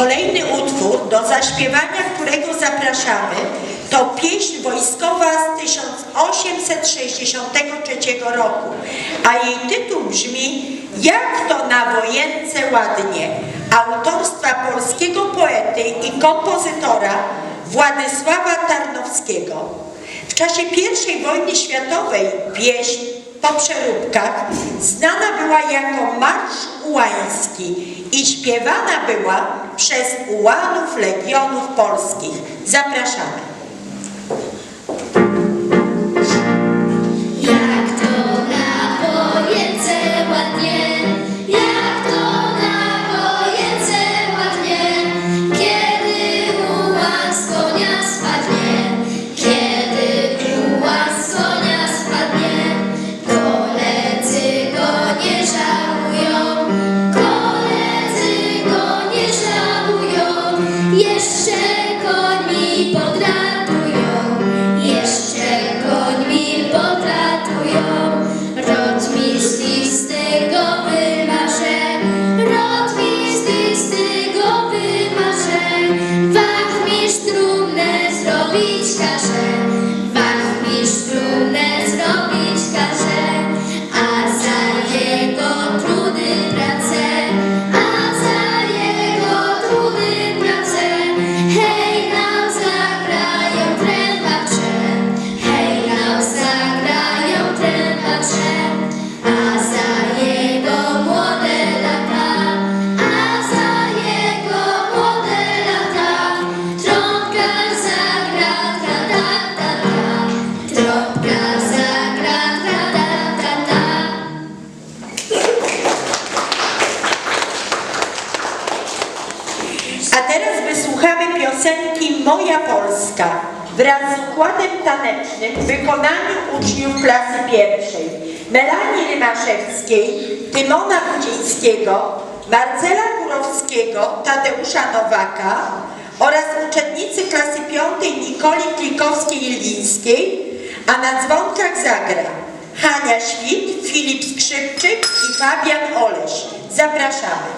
Kolejny utwór, do zaśpiewania którego zapraszamy, to pieśń wojskowa z 1863 roku, a jej tytuł brzmi Jak to na wojence ładnie, autorstwa polskiego poety i kompozytora Władysława Tarnowskiego. W czasie I wojny światowej pieśń po przeróbkach znana była jako Marsz Ułański i śpiewana była przez ułanów Legionów Polskich. Zapraszamy. Робіть, каже. Moja Polska wraz z układem tanecznym w wykonaniu uczniów klasy pierwszej Melanii Rymaszewskiej, Tymona Budzińskiego, Marcela Kurowskiego, Tadeusza Nowaka oraz uczennicy klasy piątej Nikoli Klikowskiej-Lińskiej, a na dzwonkach zagra Hania Świt, Filip Skrzypczyk i Fabian Oleś. Zapraszamy.